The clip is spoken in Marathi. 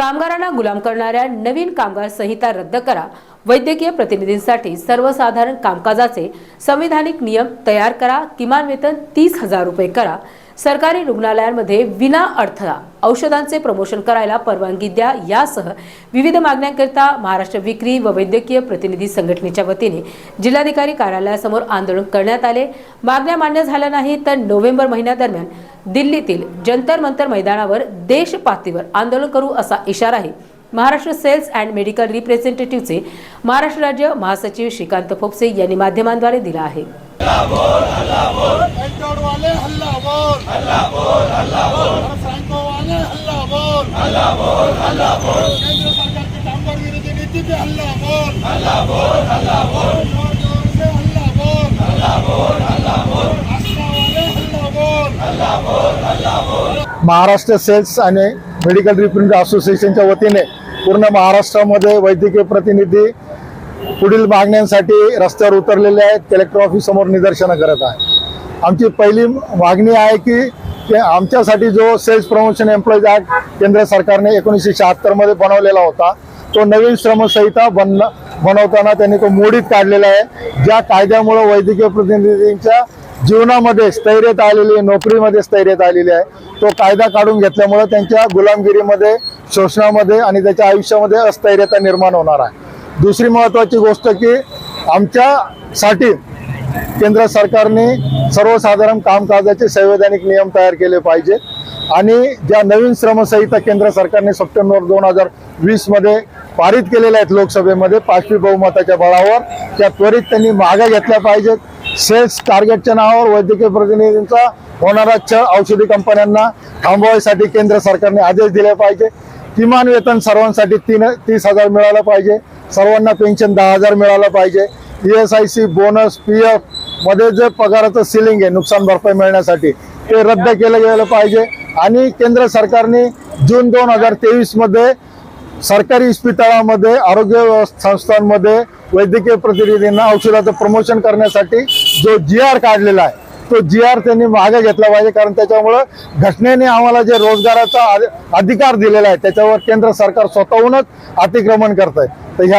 कामगारांना गुलाम करणाऱ्या नवीन कामगार संहिता रद्द करा. वैद्यकीय प्रतिनिधींसाठी सर्वसाधारण कामकाजाचे संविधानिक नियम तयार करा. किमान वेतन तीस हजार रुपये करा. सरकारी रुग्णालयांमध्ये विना अडथळा औषधांचे प्रमोशन करायला परवानगी द्या. यासह विविध मागण्यांकरिता महाराष्ट्र विक्री व वैद्यकीय प्रतिनिधी संघटनेच्या वतीने जिल्हाधिकारी कार्यालयासमोर आंदोलन करण्यात आले. मागण्या मान्य झाल्या नाही तर नोव्हेंबर महिन्यादरम्यान दिल्लीतील जंतर मंतर मैदानावर देशपातळीवर आंदोलन करू असा इशाराही महाराष्ट्र सेल्स अँड मेडिकल रिप्रेझेंटेटिव्हचे महाराष्ट्र राज्य महासचिव श्रीकांत फोपसे यांनी माध्यमांद्वारे दिला आहे. पेट्रोल वाले महाराष्ट्र सेल्स आणि मेडिकल रिप्रिंट असोसिएशनच्या वतीने पूर्ण महाराष्ट्रामध्ये वैद्यकीय प्रतिनिधी पुढील मागण्यांसाठी रस्त्यावर उतरलेले आहेत कलेक्टर ऑफिस समोर निदर्शनं करत आहे आमची पहिली मागणी आहे की की आमच्यासाठी जो सेल्स प्रमोशन एम्प्लॉईज ॲक्ट केंद्र सरकारने एकोणीसशे शहात्तरमध्ये बनवलेला होता तो नवीन श्रमसंहिता बन बनवताना त्यांनी तो मोडीत काढलेला आहे. ज्या कायद्यामुळे वैद्यकीय प्रतिनिधींच्या जीवनामध्ये स्थैर्यता आलेली आहे नोकरीमध्ये स्थैर्यता आलेली आहे. तो कायदा काढून घेतल्यामुळं त्यांच्या गुलामगिरीमध्ये शोषणामध्ये आणि त्याच्या आयुष्यामध्ये अस्थैर्यता निर्माण होणार आहे. दुसरी महत्त्वाची गोष्ट की आमच्यासाठी केंद्र सरकारने सर्वसाधारण कामकाजाचे संवैधानिक नियम तयार केले पाहिजे आणि ज्या नवीन श्रमसंहिता केंद्र सरकारने सप्टेंबर दोन हजार वीसमध्ये पारित केलेल्या आहेत लोकसभेमध्ये पाचवी बहुमताच्या बळावर त्या त्वरित त्यांनी मागा घेतल्या पाहिजेत. सेल्स टार्गेटच्या नावावर वैद्यकीय प्रतिनिधींचा होणारा छळ औषधी कंपन्यांना थांबवायसाठी केंद्र सरकारने आदेश दिले पाहिजे. किमान वेतन सर्वांसाठी तीन तीस हजार मिळालं पाहिजे. सर्वांना पेन्शन दहा हजार मिळालं पाहिजे. E S I C bonus P एफमध्ये जे पगाराचं सिलिंग आहे नुकसान भरपाई मिळण्यासाठी ते रद्द केलं गेलं पाहिजे. आणि केंद्र सरकारने जून दोन हजार तेवीसमध्ये सरकारी इस्पितळामध्ये आरोग्य संस्थांमध्ये वैद्यकीय प्रतिनिधींना औषधाचं प्रमोशन करण्यासाठी जो जी आर काढलेला आहे तो जी आर त्यांनी मागे घेतला पाहिजे कारण त्याच्यामुळं घटनेने आम्हाला जे रोजगाराचा अधिकार दिलेला आहे त्याच्यावर केंद्र सरकार स्वतःहूनच अतिक्रमण करत आहे तर ह्या